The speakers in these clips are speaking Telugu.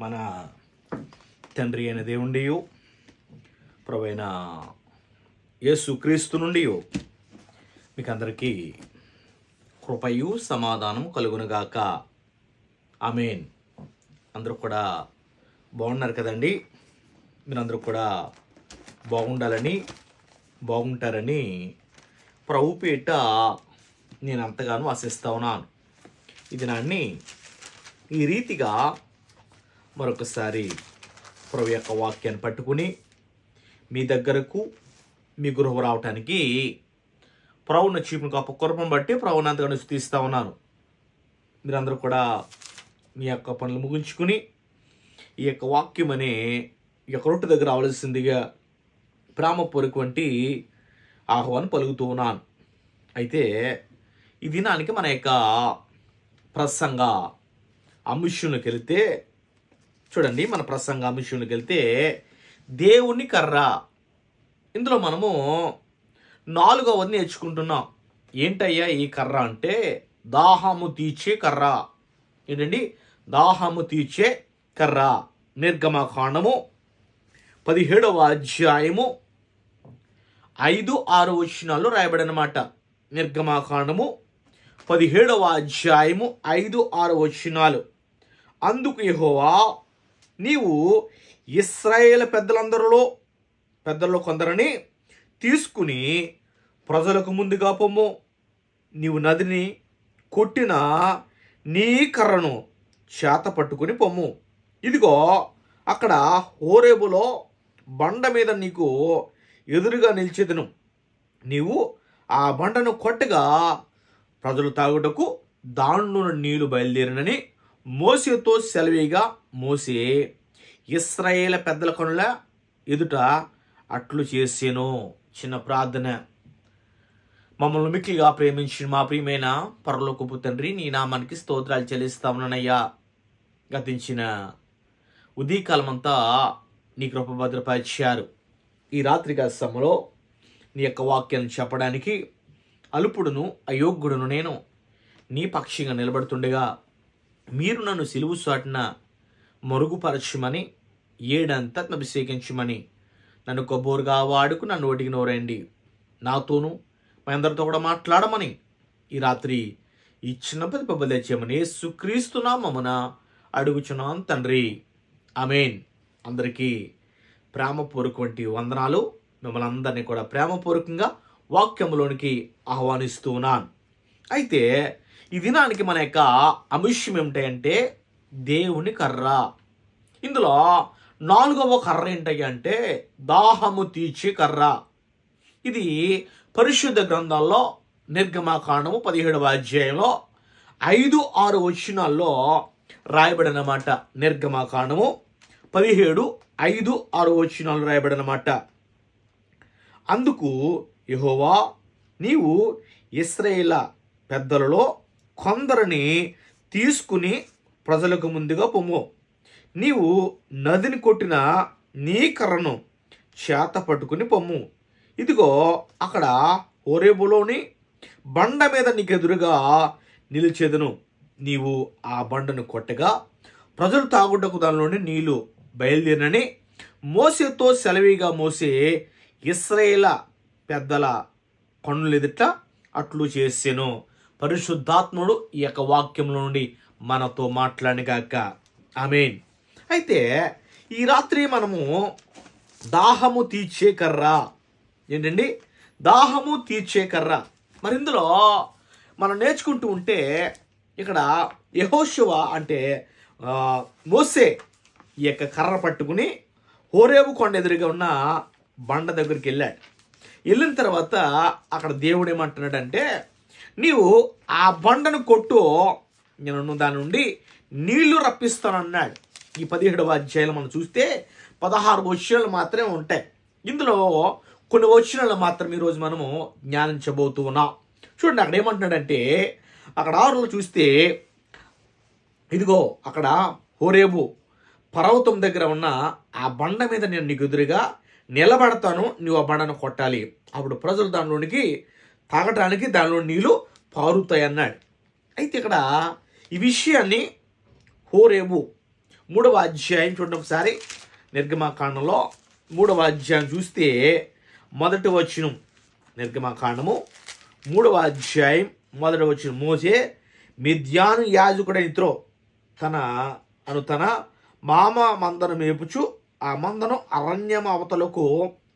మన తండ్రి అయిన దేవుండి ప్రవైన యేసుక్రీస్తు నుండి మీకు అందరికీ కృపయు సమాధానం కలుగునుగాక ఆమెన్. అందరూ కూడా బాగున్నారు కదండి? మీరందరూ కూడా బాగుండాలని బాగుంటారని ప్రభు పేట నేను అంతగానో ఆశిస్తా ఉన్నాను. ఇది నాన్ని ఈ రీతిగా మరొకసారి ప్రభు యొక్క వాక్యాన్ని పట్టుకుని మీ దగ్గరకు మీ గృహ రావటానికి ప్రభున్న చీపును గొప్ప కురపం బట్టి ప్రభుని అంతగా తీస్తూ ఉన్నాను మీరందరూ కూడా మీ యొక్క పనులు ముగించుకుని ఈ యొక్క వాక్యం అనే ఈ యొక్క రొట్టు దగ్గర రావాల్సిందిగా ప్రేమపూర్వక వంటి ఆహ్వానం పలుకుతూ ఉన్నాను. అయితే ఈ దినానికి మన యొక్క ప్రసంగ అంశంలోకి వెళితే చూడండి మన ప్రసంగ అంశంలోకి వెళ్తే దేవుని కర్ర. ఇందులో మనము నాలుగవది నేర్చుకుంటున్నాం. ఏంటయ్యా ఈ కర్ర అంటే? దాహము తీర్చే కర్ర. ఏంటండి? దాహము తీర్చే కర్ర. నిర్గమకాండము పదిహేడవ అధ్యాయము ఐదు ఆరు వచనాలు రాయబడనమాట. నిర్గమాకాండము పదిహేడవ అధ్యాయము ఐదు ఆరు వచనాలు. అందుకు యహోవా నీవు ఇస్రాయేల్ పెద్దలందరిలో పెద్దల్లో కొందరిని తీసుకుని ప్రజలకు ముందుగా పొమ్ము. నీవు నదిని కొట్టిన నీ కర్రను చేత పట్టుకుని పొమ్ము. ఇదిగో అక్కడ హోరేబులో బండ మీద నీకు ఎదురుగా నిలిచేదను. నీవు ఆ బండను కొట్టగా ప్రజలు తాగుటకు దాంట్లో నీళ్ళు బయలుదేరినని మోసేతో సెలవిగా మోసే ఇస్రాయేల పెద్దల కొనుల ఎదుట అట్లు చేసేను చిన్న ప్రార్థన. మమ్మల్ని మిక్కిలిగా ప్రేమించిన మా ప్రియమైన పరలోకపు తండ్రి నీ నామానికి స్తోత్రాలు చెల్లిస్తామునయ్యా గతించిన ఉదయకాలమంతా నీ కృప భద్రపరిచారు. ఈ రాత్రి సమయంలో నీ యొక్క వాక్యాన్ని చెప్పడానికి అలుపుడును అయోగ్యుడును నేను. నీ పక్షిగా నిలబడుతుండగా మీరు నన్ను సిలువు సాటిన మరుగుపరచమని ఏడంతా అభిషేకించమని నన్ను కొబ్బోరుగా వాడుకు నన్ను ఒటికి నోరండి నాతోనూ మా అందరితో కూడా మాట్లాడమని ఈ రాత్రి ఈ చిన్న పది మమ్మన తెచ్చామని అడుగుచున్నాం తండ్రి. అమేన్ అందరికీ ప్రేమపూర్వకవంటి వందనాలు. మిమ్మల్ని అందరినీ కూడా ప్రేమపూర్వకంగా వాక్యంలోనికి ఆహ్వానిస్తూ ఉన్నాను. అయితే ఈ దినానికి మన యొక్క అంశం ఏమిటంటే దేవుని కర్ర. ఇందులో నాలుగవ కర్ర ఏంటి అంటే దాహము తీర్చే కర్ర. ఇది పరిశుద్ధ గ్రంథాల్లో నిర్గమాకాండము పదిహేడవ అధ్యాయంలో ఐదు ఆరు వచనాల్లో రాయబడినమాట నిర్గమాకాండము. పదిహేడు ఐదు ఆరు వచనాలు రాయబడినమాట. అందుకు యహోవా నీవు ఇస్రాయేల పెద్దలలో కొందరిని తీసుకుని ప్రజలకు ముందుగా పొమ్ము. నీవు నదిని కొట్టిన నీ కర్రను చేత పట్టుకుని పొమ్ము. ఇదిగో అక్కడ హోరేబులోని బండ మీద నీకు ఎదురుగా నిలిచేదను. నీవు ఆ బండను కొట్టగా ప్రజలు తాగుటకు దానిలోని నీళ్ళు బయలుదేరినని మోసేతో సెలవిగా మోసే ఇస్రాయేల పెద్దల కన్నులు ఎదుట అట్లు చేసెను. పరిశుద్ధాత్ముడు ఈ యొక్క వాక్యంలో నుండి మనతో మాట్లాడిగాక ఆమెన్. అయితే ఈ రాత్రి మనము దాహము తీర్చే కర్ర. ఏంటండి? దాహము తీర్చే కర్ర. మరి ఇందులో మనం నేర్చుకుంటూ ఉంటే ఇక్కడ యహోశివ అంటే మోసే ఈ యొక్క కర్ర పట్టుకుని హోరేవు కొండ ఎదురుగా ఉన్న బండ దగ్గరికి వెళ్ళాడు. వెళ్ళిన తర్వాత అక్కడ దేవుడు ఏమంటున్నాడంటే నీవు ఆ బండను కొట్టు నేను దాని నుండి నీళ్ళు రప్పిస్తానన్నాడు. ఈ పదిహేడవ అధ్యాయులు మనం చూస్తే పదహారు వచనాలు మాత్రమే ఉంటాయి. ఇందులో కొన్ని వచనాలు మాత్రం ఈరోజు మనము జ్ఞానించబోతూ ఉన్నాం. చూడండి అక్కడ ఏమంటున్నాడంటే అక్కడ ఆరులో చూస్తే ఇదిగో అక్కడ హోరేబు పర్వతం దగ్గర ఉన్న ఆ బండ మీద నేను నీకు ఎదురుగా నిలబడతాను నువ్వు ఆ బండను కొట్టాలి. అప్పుడు ప్రజలు దానిలోనికి తాగటానికి దానిలో నీళ్ళు పారుతాయి అన్నాడు అయితే ఇక్కడ ఈ విషయాన్ని హోరేబు మూడవ అధ్యాయం చూడండి ఒకసారి. నిర్గమాకాండంలో మూడవ అధ్యాయం చూస్తే మొదటి వచనం నిర్గమాకాండము మూడవ అధ్యాయం మొదటి వచ్చిన మోసే మిథ్యాను యాజకుడైన ఇత్రో తన అను తన మామ మందను మేపుచు ఆ మందను అరణ్యం అవతలకు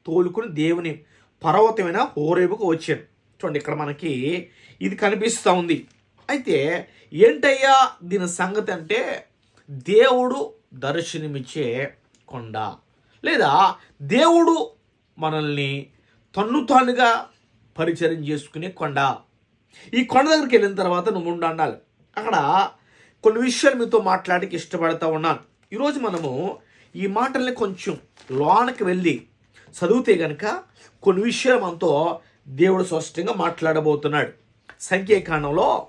తోలుకుని దేవుని పర్వతమైన హోరేబుకు వచ్చాను. చూడండి ఇక్కడ మనకి ఇది కనిపిస్తూ ఉంది. అయితే ఏంటయ్యా దీని సంగతి అంటే దేవుడు దర్శనమిచ్చే కొండ. లేదా దేవుడు మనల్ని తన్ను తానుగా పరిచయం చేసుకునే కొండ. ఈ కొండ దగ్గరికి వెళ్ళిన తర్వాత నువ్వు ఉండాలి అక్కడ కొన్ని విషయాలు మీతో మాట్లాడడానికి ఇష్టపడతా ఉన్నాను. ఈరోజు మనము ఈ మాటల్ని కొంచెం లోనకి వెళ్ళి చదివితే గనక కొన్ని విషయాలు మనతో దేవుడు స్పష్టంగా మాట్లాడబోతున్నాడు. సంఖ్యాకాండంలో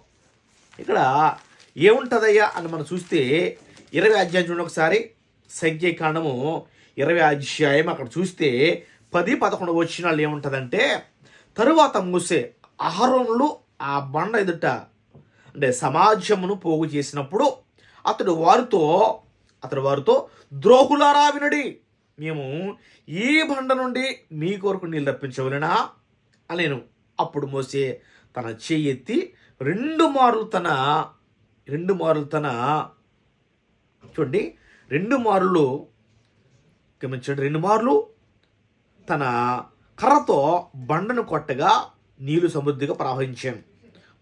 ఇక్కడ ఏముంటుందయ్యా అని మనం చూస్తే ఇరవై అధ్యాయం చూడండి ఒకసారి. సంఖ్యాకాండము ఇరవై అధ్యాయం అక్కడ చూస్తే పది పదకొండు వచ్చినాళ్ళు ఏముంటుందంటే తరువాత మూసే అహరోనులు ఆ బండ ఎదుట అంటే సమాజమును పోగు చేసినప్పుడు అతడు వారితో అతడు వారితో ద్రోహులారా వినడి మేము ఈ బండ నుండి మీ కొరకు నీళ్ళు రప్పించవలనా? అని నేను అప్పుడు మోసే తన చెయ్యి ఎత్తి రెండు మార్లు తన రెండు మార్లు తన చూడండి రెండు మార్లు గమనించండి రెండు మార్లు తన కర్రతో బండను కొట్టగా నీళ్ళు సమృద్ధిగా ప్రవహించాను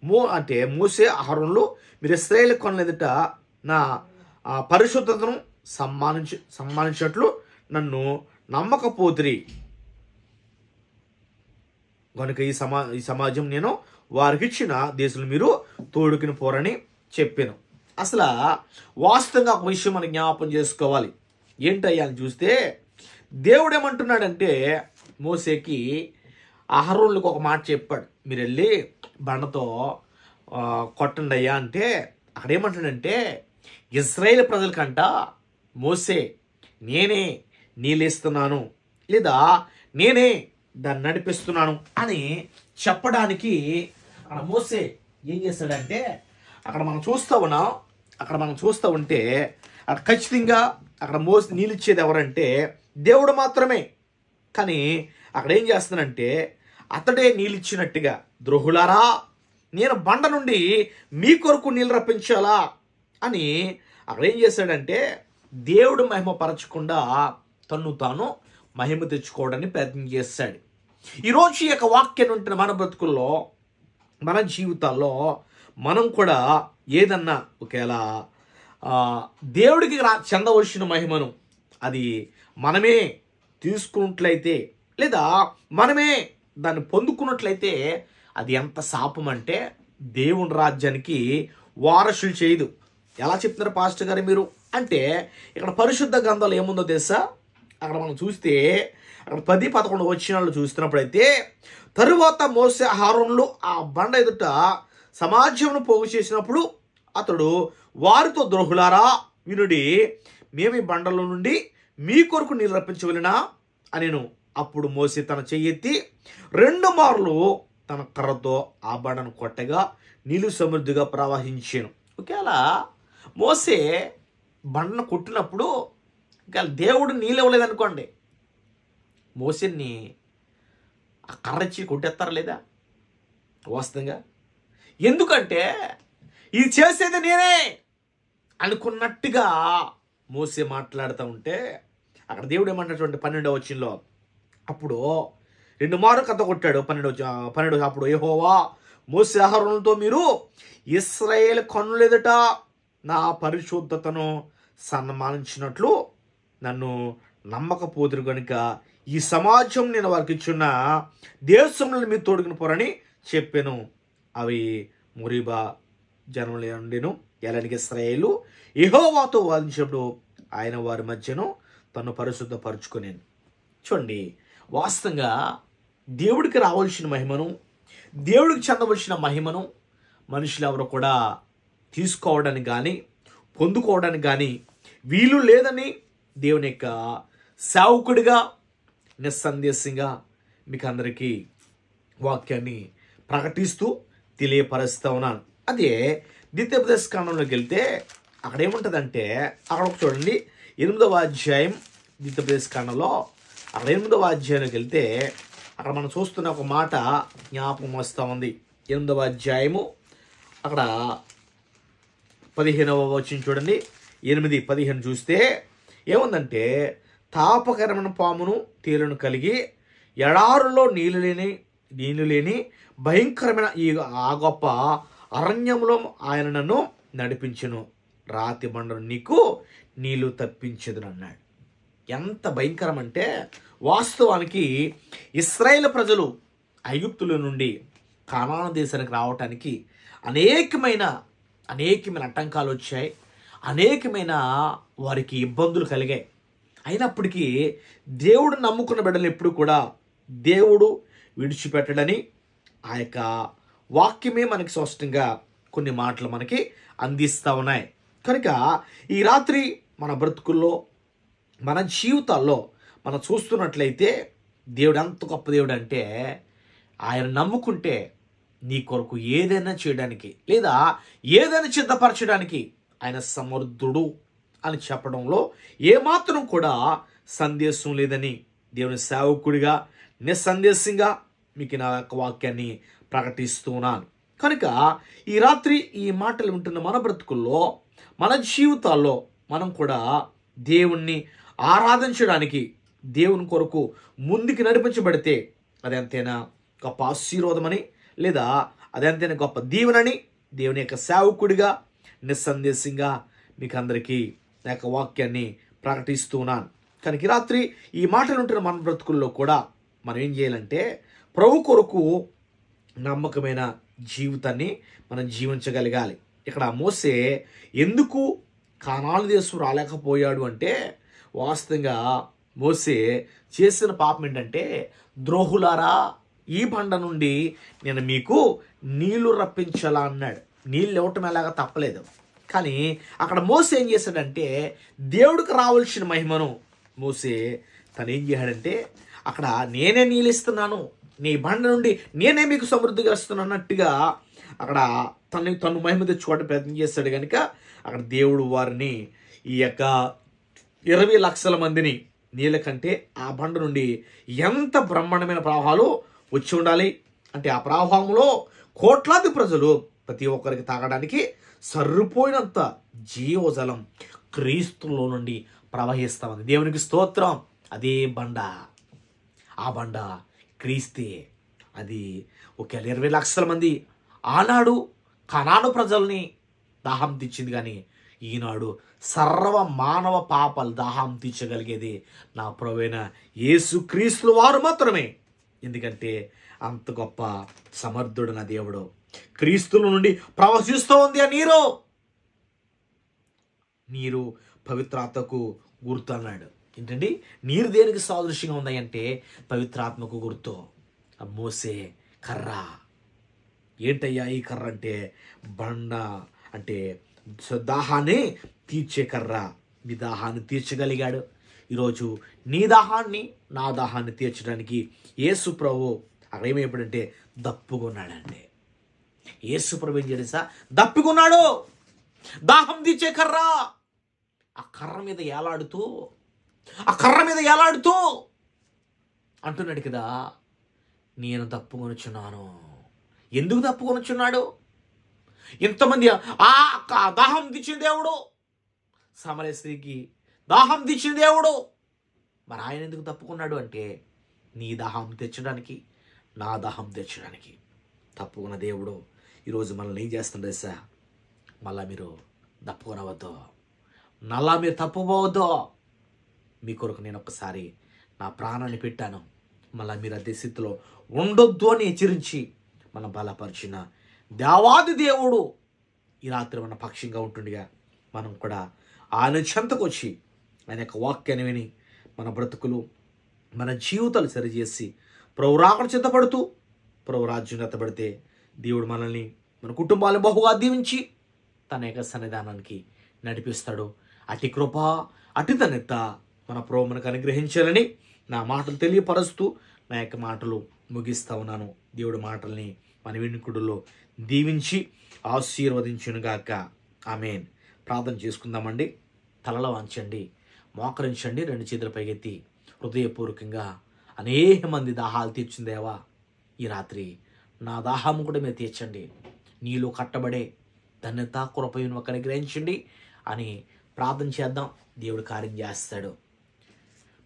మో అంటే మోసే ఆహారంలో మీరు ఇస్రాయేల్ కొనలేదట నా పరిశుద్ధతను సమ్మానించి సమ్మానించినట్లు నన్ను నమ్మకపోతిరి. కనుక ఈ సమా ఈ సమాజం నేను వారికి ఇచ్చిన దేశంలో మీరు తోడుకుని పోరని చెప్పాను. అసలు వాస్తవంగా ఒక విషయం మనం జ్ఞాపం చేసుకోవాలి. ఏంటయ్యా అని చూస్తే దేవుడు ఏమంటున్నాడంటే మోసేకి అహరోళ్ళకి ఒక మాట చెప్పాడు. మీరు వెళ్ళి బండతో కొట్టండి అయ్యా అంటే అక్కడేమంటాడంటే ఇజ్రాయేల్ ప్రజలకంట మోసే నేనే నీళ్ళేస్తున్నాను లేదా నేనే దాన్ని నడిపిస్తున్నాను అని చెప్పడానికి అక్కడ మోసే ఏం చేస్తాడంటే అక్కడ మనం చూస్తూ ఉన్నాం అక్కడ మనం చూస్తూ ఉంటే అక్కడ ఖచ్చితంగా అక్కడ మోసి నీళ్ళు ఇచ్చేది ఎవరంటే దేవుడు మాత్రమే. కానీ అక్కడ ఏం చేస్తానంటే అతడే నీళ్ళు ఇచ్చినట్టుగా ద్రోహులారా నేను బండ నుండి మీ కొరకు నీళ్ళు రప్పించాలా అని అక్కడ ఏం చేశాడంటే దేవుడు మహిమ పరచకుండా తన్ను తాను మహిమ తెచ్చుకోవడానికి ప్రయత్నం చేస్తాడు. ఈరోజు ఈ యొక్క వాక్యం ఉంటున్న మన బ్రతుకుల్లో మన జీవితాల్లో మనం కూడా ఏదన్నా ఒకేలా దేవుడికి రా చెందవలసిన మహిమను అది మనమే తీసుకున్నట్లయితే లేదా మనమే దాన్ని పొందుకున్నట్లయితే అది ఎంత శాపం అంటే దేవుని రాజ్యానికి వారసులు చేయదు. ఎలా చెప్తున్నారు పాస్టర్ గారు మీరు? అంటే ఇక్కడ పరిశుద్ధ గ్రంథాలు ఏముందో తెలుసా? అక్కడ మనం చూస్తే అక్కడ పది పదకొండు వచ్చినాళ్ళు చూస్తున్నప్పుడైతే తరువాత మోసే ఆహారంలో ఆ బండ ఎదుట సమాజమును పోగు చేసినప్పుడు అతడు వారితో ద్రోహులారా వినుడి మేము ఈ బండలో నుండి మీ కొరకు నీళ్ళు రప్పించవలనా? అనేను. అప్పుడు మోసే తన చెయ్యెత్తి రెండు మార్లు తన కర్రతో ఆ బండను కొట్టగా నీళ్ళు సమృద్ధిగా ప్రవహించాను. ఒకేలా మోసే బండను కొట్టినప్పుడు ఇంకా దేవుడు నీళ్ళు ఇవ్వలేదనుకోండి మోసేని కర్రచ్చి కొట్టేస్తారా లేదా? వాస్తవంగా? ఎందుకంటే ఇది చేసేది నేనే అనుకున్నట్టుగా మోసే మాట్లాడుతూ ఉంటే అక్కడ దేవుడు ఏమంటాడు పన్నెండవ వచ్చినలో అప్పుడు రెండు మారు కథ కొట్టాడు. పన్నెండు పన్నెండు అప్పుడు ఏహోవా మోసే ఆహారంతో మీరు ఇస్రాయేల్ కన్నులెదుట నా పరిశుద్ధతను సన్మానించినట్లు నన్ను నమ్మకపోతురు కనుక ఈ సమాజం నేను వారికి ఇచ్చున్న దేశంలో మీరు తోడుకుని పోరని చెప్పాను. అవి మురిబా జనములు ఉండెను ఎలానికి శ్రేయులు యెహోవాతో వాదించినప్పుడు ఆయన వారి మధ్యను తను పరిశుద్ధపరుచుకుని చూడండి వాస్తవంగా దేవుడికి రావాల్సిన మహిమను దేవుడికి చెందవలసిన మహిమను మనుషులు ఎవరు కూడా తీసుకోవడానికి కానీ పొందుకోవడానికి కానీ వీలు లేదని దేవుని యొక్క సేవకుడిగా నిస్సందేశంగా మీకు అందరికీ వాక్యాన్ని ప్రకటిస్తూ తెలియపరుస్తూ ఉన్నాను. అదే ద్వితీయోపదేశ కాండంలోకి వెళ్తే అక్కడ ఏముంటుందంటే అక్కడ ఒక చూడండి ఎనిమిదవ అధ్యాయం ద్వితీయోపదేశ కాండంలో అక్కడ ఎనిమిదవ అధ్యాయంలోకి వెళ్తే అక్కడ మనం చూస్తున్న ఒక మాట జ్ఞాపకం వస్తూ ఉంది. ఎనిమిదవ అధ్యాయము అక్కడ పదిహేనవ వచ్చిన చూడండి. ఎనిమిది పదిహేను చూస్తే ఏముందంటే తాపకరమైన పామును తేలును కలిగి ఎడారులో నీళ్ళు లేని నీళ్ళు లేని భయంకరమైన ఈ ఆ గొప్ప అరణ్యంలో ఆయన నన్ను నడిపించును. రాతి బండను నీకు నీళ్ళు తప్పించదును అన్నాడు ఎంత భయంకరం అంటే వాస్తవానికి ఇస్రాయేల్ ప్రజలు ఐగుప్తుల నుండి కానాన దేశానికి రావటానికి అనేకమైన అనేకమైన ఆటంకాలు వచ్చాయి. అనేకమైన వారికి ఇబ్బందులు కలిగాయి. అయినప్పటికీ దేవుడు నమ్ముకున్న బిడ్డలు ఎప్పుడు కూడా దేవుడు విడిచిపెట్టడని ఆ యొక్క వాక్యమే మనకి స్పష్టంగా కొన్ని మాటలు మనకి అందిస్తూ ఉన్నాయి. కనుక ఈ రాత్రి మన బ్రతుకుల్లో మన జీవితాల్లో మనం చూస్తున్నట్లయితే దేవుడు ఎంత గొప్ప దేవుడు అంటే ఆయన నమ్ముకుంటే నీ కొరకు ఏదైనా చేయడానికి లేదా ఏదైనా సిద్ధపరచడానికి ఆయన సమర్థుడు. అని చెప్పడంలో ఏమాత్రం కూడా సందేశం లేదని దేవుని సేవకుడిగా నిస్సందేశంగా మీకు నా యొక్క వాక్యాన్ని ప్రకటిస్తున్నాను కనుక ఈ రాత్రి ఈ మాటలు వింటున్న మన బ్రతుకుల్లో మన జీవితాల్లో మనం కూడా దేవుణ్ణి ఆరాధించడానికి దేవుని కొరకు ముందుకు నడిపించబడితే అదెంతైనా గొప్ప ఆశీర్వాదమని లేదా అదెంతైనా గొప్ప దీవెనని దేవుని యొక్క సేవకుడిగా నిస్సందేశంగా మీకు అందరికీ నా యొక్క వాక్యాన్ని ప్రకటిస్తున్నాను. కనుక రాత్రి ఈ మాటలు ఉంటున్న మన బ్రతుకుల్లో కూడా మనం ఏం చేయాలంటే ప్రభు కొరకు నమ్మకమైన జీవితాన్ని మనం జీవించగలగాలి. ఇక్కడ మోసే ఎందుకు కానాలు దేశం రాలేకపోయాడు అంటే వాస్తవంగా మోసే చేసిన పాపం ఏంటంటే ద్రోహులారా ఈ బండ నుండి నేను మీకు నీళ్ళు రప్పించాలా అన్నాడు. నీళ్ళు ఇవ్వటం ఎలాగా తప్పలేదు. కానీ అక్కడ మోసే ఏం చేశాడంటే దేవుడికి రావాల్సిన మహిమను మోసే తను ఏం చేశాడంటే అక్కడ నేనే నీళ్ళు ఇస్తున్నాను నీ బండ నుండి నేనే మీకు సమృద్ధిగా ఇస్తున్నాను అన్నట్టుగా అక్కడ తను తను మహిమ తెచ్చుకోవడం ప్రయత్నం చేస్తాడు కనుక అక్కడ దేవుడు వారిని ఈ యొక్క ఇరవై లక్షల మందిని నీళ్ళ కంటే ఆ బండ నుండి ఎంత బ్రహ్మాండమైన ప్రవాహాలు వచ్చి ఉండాలి? అంటే ఆ ప్రవాహంలో కోట్లాది ప్రజలు ప్రతి ఒక్కరికి తాగడానికి సరిపోయినంత జీవజలం క్రీస్తులో నుండి ప్రవహిస్తా ఉంది దేవునికి స్తోత్రం. అదే బండ. ఆ బండ క్రీస్తే. అది ఒకవేళ ఇరవై లక్షల మంది ఆనాడు కనాడు ప్రజల్ని దాహం తీర్చింది కానీ ఈనాడు సర్వ మానవ పాపాలు దాహం తీర్చగలిగేది నా ప్రవైన యేసు క్రీస్తుల వారు మాత్రమే. ఎందుకంటే అంత గొప్ప సమర్థుడు నా దేవుడు. క్రీస్తుల నుండి ప్రవహిస్తూ ఉంది ఆ నీరు. నీరు పవిత్రాత్మకు గుర్తు అన్నాడు. ఏంటండి? నీరు దేనికి సాదృశ్యంగా ఉన్నాయంటే పవిత్రాత్మకు గుర్తు. మోసే కర్ర. ఏంటయ్యా ఈ కర్ర అంటే? బండ అంటే దాహాన్ని తీర్చే కర్ర. మీ దాహాన్ని తీర్చగలిగాడు. ఈరోజు నీ దాహాన్ని నా దాహాన్ని తీర్చడానికి యేసు ప్రభు అక్కడ ఏమైపోయాడంటే దప్పుకున్నాడండి యేసు ప్రభు ఏం చేసా దప్పుకున్నాడు. దాహం తీచే కర్ర. ఆ కర్ర మీద ఏలాడుతూ ఆ కర్ర మీద ఏలాడుతూ అంటున్నాడు కదా నేను తప్పుకొనుచున్నాను ఎందుకు తప్పుకొనుచున్నాడు ఇంతమంది ఆ దాహం తీర్చిన దేవుడు సమర స్త్రీకి దాహం తీర్చిన దేవుడు. మరి ఆయన ఎందుకు తప్పుకున్నాడు అంటే నీ దాహం తెచ్చడానికి నా దాహం తెచ్చడానికి తప్పుకున్న దేవుడు ఈరోజు మనల్ని ఏం చేస్తుండే సార్ మళ్ళా మీరు తప్పుకునవద్దు. నల్లా మీరు తప్పుపోవద్దు మీ కొరకు నేను ఒకసారి నా ప్రాణాన్ని పెట్టాను. మళ్ళీ మీరు అదే స్థితిలో ఉండొద్దు అని హెచ్చరించి మనం బలపరిచిన దేవాది దేవుడు ఈ రాత్రి మన పక్షంగా ఉంటుండగా మనం కూడా ఆయన చెంతకు వచ్చి ఆయన యొక్క వాక్యాన్ని విని మన బ్రతుకులు మన జీవితాలు సరిచేసి ప్రభు రాకడ చింతపడుతూ ప్రభు రాజ్యం ఎత్తబడితే దేవుడు మనల్ని మన కుటుంబాలను బహుగా దీవించి తన యొక్క సన్నిధానానికి నడిపిస్తాడు. అటి కృప అతి తనెత్త మన ప్రోమనకు అనుగ్రహించాలని నా మాటలు తెలియపరుస్తూ నా యొక్క మాటలు ముగిస్తా ఉన్నాను. దేవుడి మాటల్ని మన వెనుకుడులో దీవించి ఆశీర్వదించునుగాక. ఆమెన్. ప్రార్థన చేసుకుందామండి. తలలో వంచండి మోకరించండి రెండు చేతుల పైకెత్తి హృదయపూర్వకంగా అనేక మంది దాహాలు తీర్చిందేవా ఈ రాత్రి నా దాహం కూడా మీరు తీర్చండి. నీలో కట్టబడే ధన్యత కృపయును ఒక గ్రహించండి అని ప్రార్థన చేద్దాం. దేవుడు కార్యం చేస్తాడు.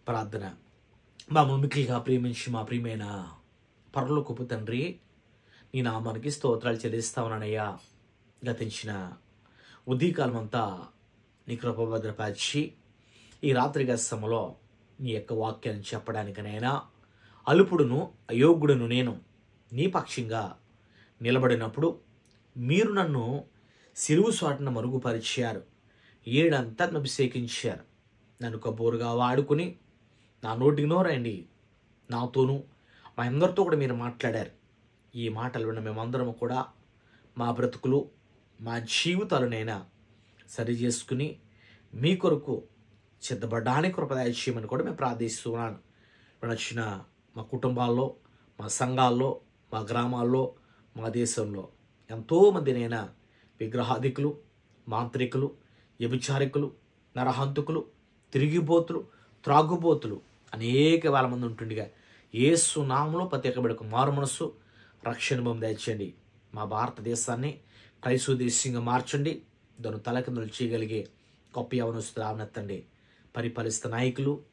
ప్రార్థన. మమ్మల్ని మిక్కిలిగా ప్రేమించి మా ప్రియమైన పరలోకపు తండ్రి నీ నామానికి స్తోత్రాలు చెల్లిస్తామనయ్యా. గతించిన ఉదయకాలం అంతా నీ కృప భద్రపరిచి ఈ రాత్రి గస్తములో నీ యొక్క వాక్యాన్ని చెప్పడానికనైనా అలుపుడును అయోగ్యుడును నేను నీ పక్షంగా నిలబడినప్పుడు మీరు నన్ను సిరువు సాటున మరుగుపరిచారు. ఏడంతా అభిషేకించారు. నన్ను కబోరుగా వాడుకుని నా నోటికి నోరండి నాతోనూ మా అందరితో కూడా మీరు మాట్లాడారు. ఈ మాటలు విన్న మేమందరం కూడా మా బ్రతుకులు మా జీవితాలనైనా సరి చేసుకుని మీ కొరకు సిద్ధపడడానికి కృపదాయ చేయమని కూడా మేము ప్రార్థిస్తున్నాను. ఇప్పుడు వచ్చిన మా కుటుంబాల్లో మా సంఘాల్లో మా గ్రామాల్లో మా దేశంలో ఎంతోమందినైనా విగ్రహాధికులు మాంత్రికులు వ్యభిచారికులు నరహంతుకులు తిరిగిపోతులు త్రాగుబోతులు అనేక వేల మంది ఉంటుండగా ఏసు నామంలో ప్రతి మారు మనస్సు రక్షణ బొమ్మ దయచేయండి. మా భారతదేశాన్ని క్రైస్తవ దేశంగా మార్చండి. దాని తలకిందులు చేయగలిగే గొప్ప యవనస్తులు ఆవనెత్తండి పరిపాలిస్తున్న నాయకులు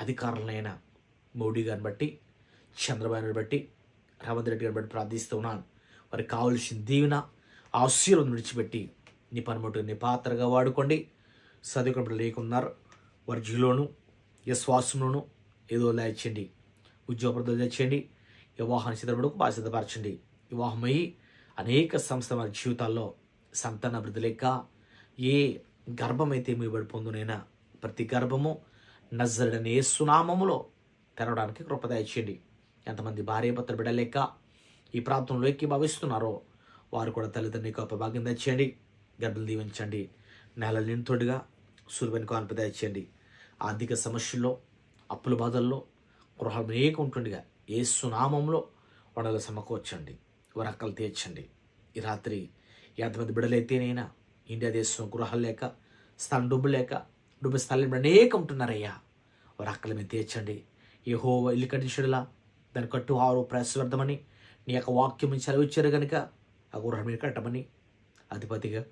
అధికారులైన మోడీ గారిని బట్టి చంద్రబాబు బట్టి రేవంత్ రెడ్డి గారిని బట్టి ప్రార్థిస్తూ ఉన్నాను. వారికి కావలసిన దీవెన ఆశీర్వాదం విడిచిపెట్టి నీ పనిముట్టు నీ పాత్రగా వాడుకోండి. చదువుకున్నప్పుడు లేకున్నారు. వారి జీలోను విశ్వాసంలోను ఏదో లేచండి ఉద్యోగ తెచ్చండి వివాహాన్ని సిద్ధపడకు బాధ్యతపరచండి. వివాహమయ్యి అనేక సంస్థ వారి జీవితాల్లో సంతాన అభివృద్ధి లేక ఏ గర్భమైతే మీ బడి పొందునైనా ప్రతి గర్భము నజరడని ఏ సునామములో తెరవడానికి కృపదయచేయండి ఎంతమంది భార్య భర్తలు బిడలేక ఈ ప్రాంతంలో ఎక్కి భావిస్తున్నారో వారు కూడా తల్లిదండ్రులకు గొప్ప భాగ్యం తెచ్చేయండి గర్భలు దీవించండి. నెల నింతోడుగా సులువైన కాన్ప దయచేయండి. ఆర్థిక సమస్యల్లో అప్పుల బాధల్లో గృహం అనేక ఉంటుండగా ఏ సునామంలో వడలు సమకూర్చండి. వారి అక్కలు తీర్చండి. ఈ రాత్రి ఎంతమంది బిడలైతేనైనా ఇండియా దేశం గృహాలు లేక స్థలం డబ్బు లేక డబ్బు స్థలం అనేక ఉంటున్నారయ్యా వారి అక్కల మీద తీర్చండి. ఏ హో ఇల్లు కట్టించడులా. దాని కట్టు ఆరు ప్రశ్వర్ధమని నీ యొక్క వాక్యం సెలవిచ్చారు కనుక ఆ గుర్రం మీరు కట్టమని. అధిపతిగా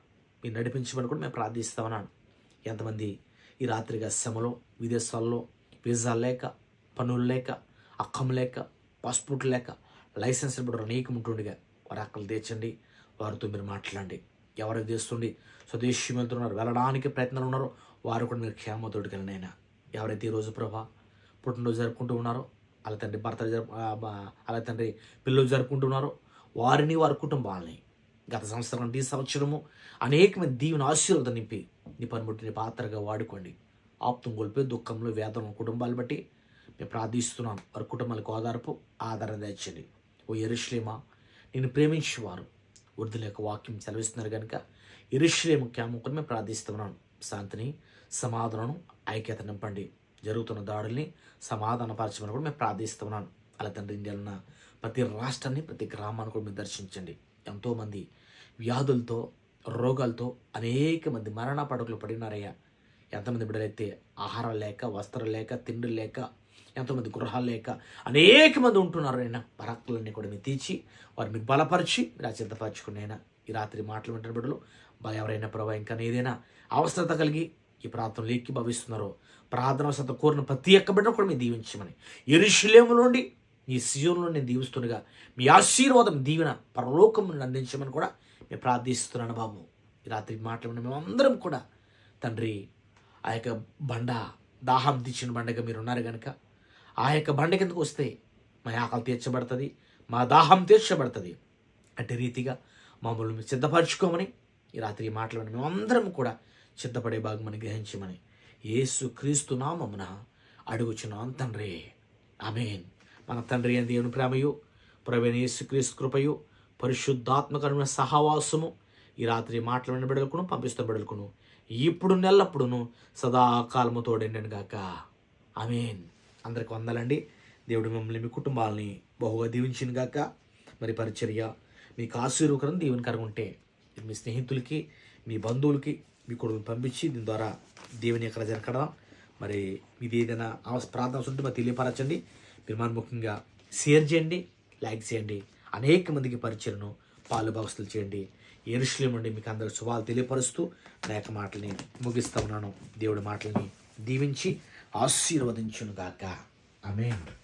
మీరు నడిపించమని కూడా మేము ప్రార్థిస్తామన్నాను ఎంతమంది ఈ రాత్రిగా శ్రమలో విదేశాల్లో వీసాలు లేక పనులు లేక అక్కం లేక పాస్పోర్ట్ లేక లైసెన్స్ ఇప్పుడు అనేకం ఉంటుండగా వారి అక్కలు తీర్చండి. వారితో మీరు మాట్లాడండి. ఎవరికి తీస్తుండి స్వదేశం వెళ్తున్నారు వెళ్ళడానికి ప్రయత్నాలు ఉన్నారో. వారు కూడా మీరు క్షేమతోటి కలినైనా ఎవరైతే ఈరోజు ప్రభా పుట్టినరోజు జరుపుకుంటూ ఉన్నారో అలా తండ్రి భర్త జరుపు అలా తండ్రి పిల్లలు జరుపుకుంటున్నారో వారిని వారి కుటుంబాలని గత సంవత్సరం కంటే ఈ సంవత్సరము అనేకమైన దీవెన ఆశీర్వాదం నింపి నీ పనిముట్టిని పాత్రగా వాడుకోండి. ఆప్తం కోల్పోయి దుఃఖంలో వేదన కుటుంబాలు బట్టి మేము ప్రార్థిస్తున్నాను వారి కుటుంబాలకు ఆధారపు ఆధారం తెచ్చండి ఓ ఎరుశ్లేమా నేను ప్రేమించేవారు వృద్ధుల యొక్క వాక్యం సెలవిస్తున్నారు కనుక ఎరుశ్లేము క్యాముకుని మేము ప్రార్థిస్తున్నాను శాంతిని సమాధానం ఐక్యత నింపండి. జరుగుతున్న దాడుల్ని సమాధానపరచమని కూడా మేము ప్రార్థిస్తున్నాను అలా తండ్రి ఇండియాలో ఉన్న ప్రతి రాష్ట్రాన్ని ప్రతి గ్రామాన్ని కూడా మీరు దర్శించండి. ఎంతోమంది వ్యాధులతో రోగాలతో అనేక మంది మరణ పడకలు పడినారయ్యా. ఎంతమంది బిడ్డలైతే ఆహారం లేక వస్త్రం లేక తిండి లేక ఎంతోమంది గృహాలు లేక అనేక మంది ఉంటున్నారు అయినా పరక్కులన్నీ కూడా మీరు తీర్చి వారిని బలపరిచి మీరు సిద్ధపరచుకునైనా ఈ రాత్రి మాటలు వింటున్న బిడ్డలు బా ఎవరైనా ప్రభా ఇంకా ఏదైనా అవసరత కలిగి ఈ ప్రార్థనలు ఎక్కి భవిస్తున్నారో ప్రార్థన అవసరత కోరిన ప్రతి ఒక్క బిడ్డ కూడా మీరు దీవించమని. ఎరుషులేము నుండి నీ సియోన్లో నేను దీవిస్తుండగా మీ ఆశీర్వాదం దీవెన పరలోకం నుండి అందించమని కూడా మేము ప్రార్థిస్తున్నాను బాబు. ఈ రాత్రి మాట్లాడిన మేమందరం కూడా తండ్రి ఆ యొక్క బండ దాహం తీర్చిన బండగా మీరు ఉన్నారు కనుక ఆ యొక్క బండ కిందకు వస్తే మా ఆకలి తీర్చబడుతుంది మా దాహం తీర్చబడుతుంది. అంటే రీతిగా మమ్మల్ని సిద్ధపరచుకోమని ఈ రాత్రి ఈ మేమందరం కూడా సిద్ధపడే భాగమని గ్రహించమని యేసు క్రీస్తు నామమున అడుగుచున్నాం తండ్రి. అమేన్ మన తండ్రి అని దేవుని ప్రేమయు ప్రవీణ యేసు క్రీస్తు కృపయు పరిశుద్ధాత్మకరమైన సహవాసము ఈ రాత్రి మాటలు బిడలకును పంపిస్తున్న బిడలకును ఇప్పుడు నెల్లప్పుడును సదాకాలము తోడండి గాక. అమేన్ అందరికి వందలండి. దేవుడు మిమ్మల్ని మీ కుటుంబాలని బహుగా దీవించిన గాక. మరి పరిచర్య మీకు ఆశీర్వకరం దీవెనకరం ఉంటే ఇది మీ స్నేహితులకి మీ బంధువులకి మీ కొడుకుని పంపించి దీని ద్వారా దేవుని ఎక్కడ జరగడం మరి మీది ఏదైనా ప్రార్థన ఉంటే మరి తెలియపరచండి. మీరు మన ముఖ్యంగా షేర్ చేయండి లైక్ చేయండి. అనేక మందికి పరిచయను పాలు భవస్తులు చేయండి. ఎరుశ్లేం నుండి మీకు అందరు శుభాలు తెలియపరుస్తూ నా యొక్క మాటల్ని ముగిస్తా ఉన్నాను. దేవుడి మాటల్ని దీవించి ఆశీర్వదించును గాక ఆమేన్.